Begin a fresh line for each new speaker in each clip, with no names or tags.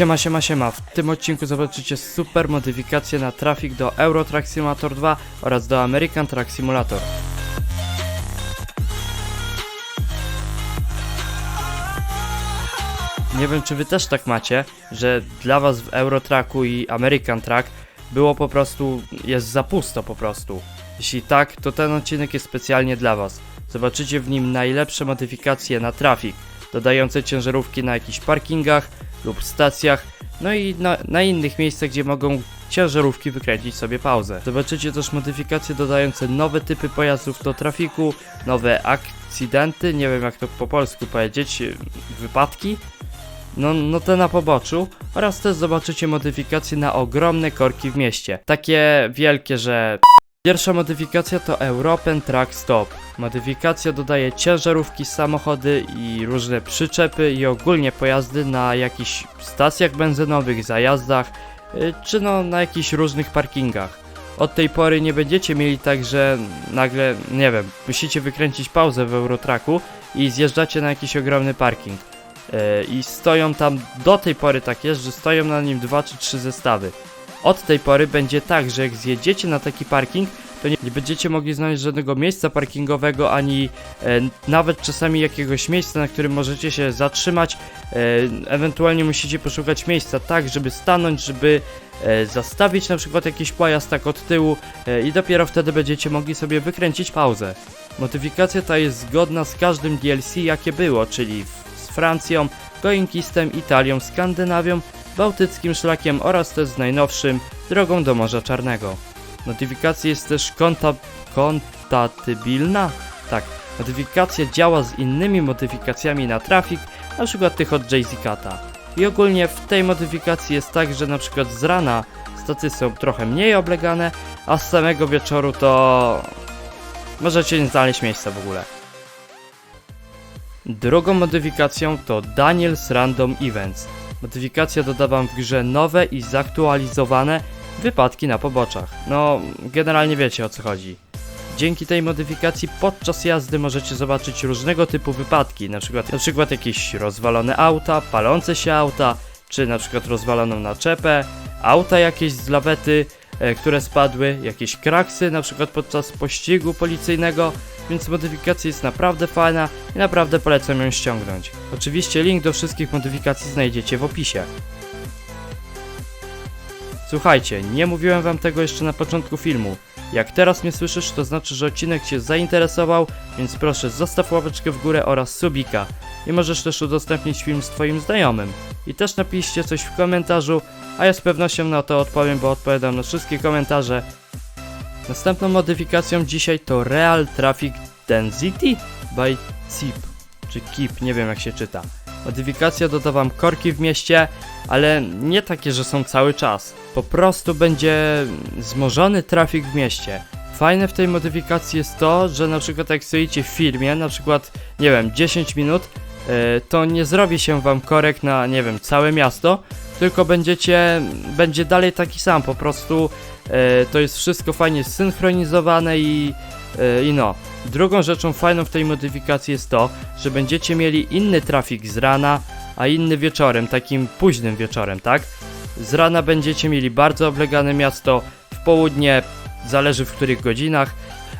Siema, siema, siema. W tym odcinku zobaczycie super modyfikację na trafik do Euro Truck Simulator 2 oraz do American Truck Simulator. Nie wiem, czy wy też tak macie, że dla was w Euro Trucku i American Truck było po prostu, jest za pusto po prostu. Jeśli tak, to ten odcinek jest specjalnie dla was. Zobaczycie w nim najlepsze modyfikacje na trafik, dodające ciężarówki na jakichś parkingach lub stacjach, no i na, na innych miejscach, gdzie mogą ciężarówki wykręcić sobie pauzę. Zobaczycie też modyfikacje dodające nowe typy pojazdów do trafiku, nowe akcydenty, nie wiem jak to po polsku powiedzieć, wypadki, no, no te na poboczu oraz też zobaczycie modyfikacje na ogromne korki w mieście. Takie wielkie, że Pierwsza modyfikacja to European Truck Stop. Modyfikacja dodaje ciężarówki, samochody i różne przyczepy i ogólnie pojazdy na jakichś stacjach benzynowych, zajazdach y, czy no na jakichś różnych parkingach. Od tej pory nie będziecie mieli tak, że nagle, nie wiem, musicie wykręcić pauzę w Eurotraku i zjeżdżacie na jakiś ogromny parking. Y, I stoją tam, do tej pory tak jest, że stoją na nim dwa czy trzy zestawy. Od tej pory będzie tak, że jak zjedziecie na taki parking, to nie, nie będziecie mogli znaleźć żadnego miejsca parkingowego, ani e, nawet czasami jakiegoś miejsca, na którym możecie się zatrzymać. E, ewentualnie musicie poszukać miejsca tak, żeby stanąć, żeby e, zastawić na przykład jakiś pojazd tak od tyłu e, i dopiero wtedy będziecie mogli sobie wykręcić pauzę. Modyfikacja ta jest zgodna z każdym DLC jakie było, czyli w, z Francją, Going Eastem, Italią, Skandynawią, Bałtyckim Szlakiem oraz też z najnowszym drogą do Morza Czarnego. Modyfikacja jest też konta kontatybilna? Tak, modyfikacja działa z innymi modyfikacjami na trafik, przykład tych od Jay Cata. I ogólnie w tej modyfikacji jest tak, że przykład z rana stacje są trochę mniej oblegane, a z samego wieczoru to możecie nie znaleźć miejsca w ogóle. Drugą modyfikacją to Daniels Random Events. Modyfikacja doda wam w grze nowe i zaktualizowane wypadki na poboczach. No, generalnie wiecie o co chodzi. Dzięki tej modyfikacji podczas jazdy możecie zobaczyć różnego typu wypadki, na przykład, na przykład jakieś rozwalone auta, palące się auta, czy na przykład rozwaloną naczepę, auta jakieś z lawety, e, które spadły, jakieś kraksy, na przykład podczas pościgu policyjnego, więc modyfikacja jest naprawdę fajna i naprawdę polecam ją ściągnąć. Oczywiście link do wszystkich modyfikacji znajdziecie w opisie. Słuchajcie, nie mówiłem wam tego jeszcze na początku filmu. Jak teraz mnie słyszysz, to znaczy, że odcinek cię zainteresował, więc proszę zostaw łapeczkę w górę oraz subika. I możesz też udostępnić film z twoim znajomym. I też napiszcie coś w komentarzu, a ja z pewnością na to odpowiem, bo odpowiadam na wszystkie komentarze. Następną modyfikacją dzisiaj to Real Traffic Density by CIP, czy KIP, nie wiem jak się czyta. Modyfikacja doda wam korki w mieście, ale nie takie, że są cały czas. Po prostu będzie zmożony trafik w mieście. Fajne w tej modyfikacji jest to, że na przykład jak stoicie w firmie, na przykład, nie wiem, 10 minut, to nie zrobi się wam korek na, nie wiem, całe miasto, tylko będziecie, będzie dalej taki sam, po prostu e, to jest wszystko fajnie zsynchronizowane i, e, i no. Drugą rzeczą fajną w tej modyfikacji jest to, że będziecie mieli inny trafik z rana, a inny wieczorem, takim późnym wieczorem, tak? Z rana będziecie mieli bardzo oblegane miasto, w południe zależy w których godzinach,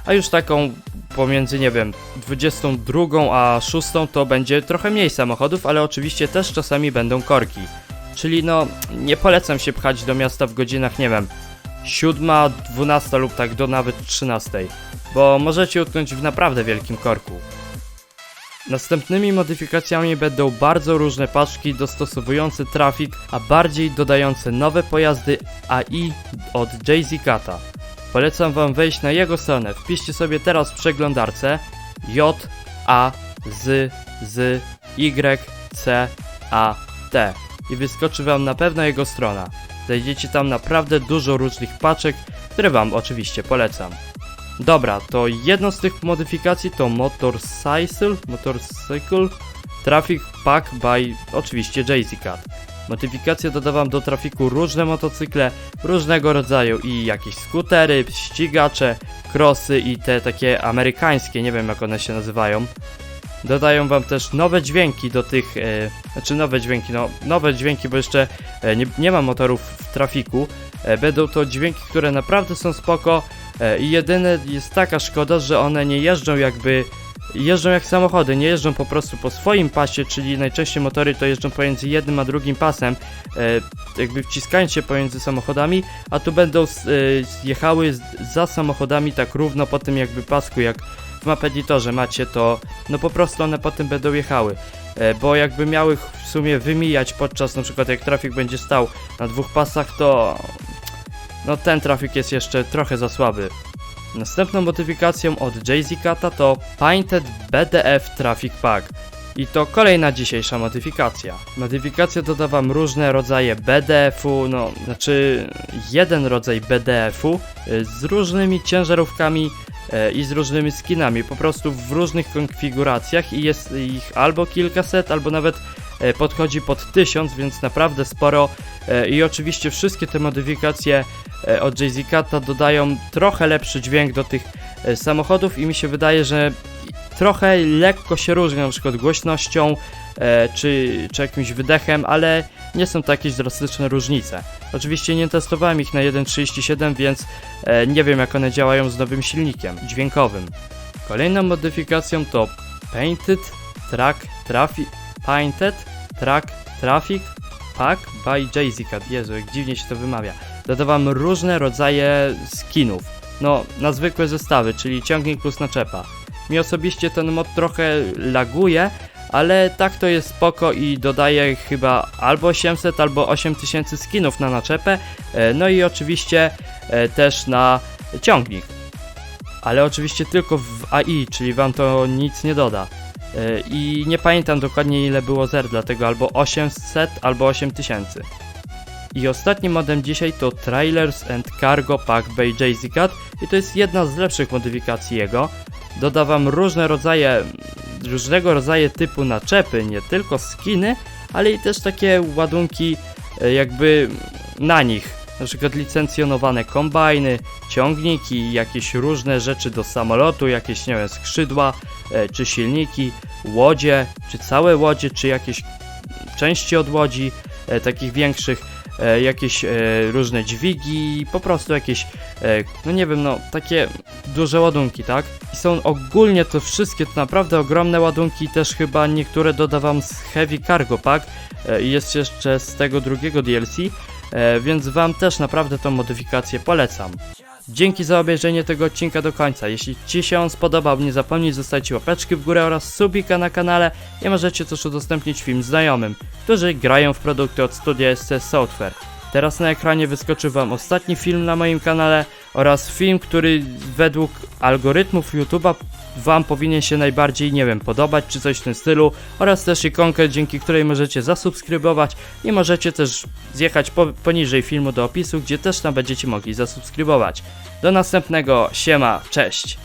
a już taką pomiędzy, nie wiem, 22 a 6 to będzie trochę mniej samochodów, ale oczywiście też czasami będą korki. Czyli no, nie polecam się pchać do miasta w godzinach, nie wiem, 7, 12 lub tak do nawet 13, bo możecie utknąć w naprawdę wielkim korku. Następnymi modyfikacjami będą bardzo różne paczki dostosowujące trafik, a bardziej dodające nowe pojazdy AI od Jay Cata. Polecam wam wejść na jego stronę. Wpiszcie sobie teraz w przeglądarce J A Z Z Y C A T i wyskoczy wam na pewno jego strona. Znajdziecie tam naprawdę dużo różnych paczek, które wam oczywiście polecam. Dobra, to jedną z tych modyfikacji to Motorcycle, Motorcycle Traffic Pack by oczywiście Jay-Z Cat. Modyfikacja doda wam do trafiku różne motocykle różnego rodzaju i jakieś skutery, ścigacze, crossy i te takie amerykańskie, nie wiem jak one się nazywają. Dodają wam też nowe dźwięki do tych, e, znaczy nowe dźwięki, no nowe dźwięki, bo jeszcze e, nie, nie ma motorów w trafiku. E, będą to dźwięki, które naprawdę są spoko i jedyne jest taka szkoda, że one nie jeżdżą jakby jeżdżą jak samochody, nie jeżdżą po prostu po swoim pasie, czyli najczęściej motory to jeżdżą pomiędzy jednym a drugim pasem, e, jakby wciskając się pomiędzy samochodami, a tu będą e, jechały za samochodami tak równo po tym jakby pasku, jak w map editorze macie, to no po prostu one potem będą jechały. E, bo jakby miały w sumie wymijać podczas na przykład jak trafik będzie stał na dwóch pasach, to no ten trafik jest jeszcze trochę za słaby. Następną modyfikacją od Jay-Z Kata to Painted BDF Traffic Pack. I to kolejna dzisiejsza modyfikacja. Modyfikacja doda wam różne rodzaje BDF-u, no znaczy jeden rodzaj BDF-u y, z różnymi ciężarówkami e, i z różnymi skinami, po prostu w różnych konfiguracjach i jest ich albo kilkaset, albo nawet podchodzi pod tysiąc, więc naprawdę sporo E, i oczywiście wszystkie te modyfikacje e, od Jay-Z Kata dodają trochę lepszy dźwięk do tych e, samochodów i mi się wydaje, że trochę lekko się różni, na przykład głośnością e, czy, czy jakimś wydechem, ale nie są to jakieś drastyczne różnice. Oczywiście nie testowałem ich na 1.37, więc e, nie wiem jak one działają z nowym silnikiem dźwiękowym. Kolejną modyfikacją to Painted Track Traffic Painted Track Traffic Pack by Jay-Z Cat. Jezu, jak dziwnie się to wymawia. Dodawam różne rodzaje skinów. No, na zwykłe zestawy, czyli ciągnik plus naczepa. Mi osobiście ten mod trochę laguje, ale tak to jest spoko i dodaje chyba albo 800 albo 8000 skinów na naczepę, e, no i oczywiście e, też na ciągnik. Ale oczywiście tylko w AI, czyli wam to nic nie doda. E, I nie pamiętam dokładnie ile było zer, dlatego albo 800 albo 8000. I ostatnim modem dzisiaj to Trailers and Cargo Pack by Cat i to jest jedna z lepszych modyfikacji jego. Dodawam różne rodzaje, różnego rodzaju typu naczepy, nie tylko skiny, ale i też takie ładunki e, jakby na nich. Na przykład licencjonowane kombajny, ciągniki, jakieś różne rzeczy do samolotu, jakieś nie wiem, skrzydła, e, czy silniki, łodzie, czy całe łodzie, czy jakieś części od łodzi, e, takich większych, e, jakieś różne dźwigi, po prostu jakieś, no nie wiem, no takie duże ładunki, tak? I są ogólnie to wszystkie to naprawdę ogromne ładunki, też chyba niektóre dodawam z Heavy Cargo Pack i jest jeszcze z tego drugiego DLC, więc Wam też naprawdę tą modyfikację polecam. Dzięki za obejrzenie tego odcinka do końca. Jeśli Ci się on spodobał, nie zapomnij zostawić łapeczki w górę oraz subika na kanale i możecie też udostępnić film znajomym, którzy grają w produkty od studia SC Software. Teraz na ekranie wyskoczy Wam ostatni film na moim kanale oraz film, który według algorytmów YouTube'a Wam powinien się najbardziej, nie wiem, podobać czy coś w tym stylu oraz też ikonkę, dzięki której możecie zasubskrybować i możecie też zjechać po, poniżej filmu do opisu, gdzie też tam będziecie mogli zasubskrybować. Do następnego, siema, cześć!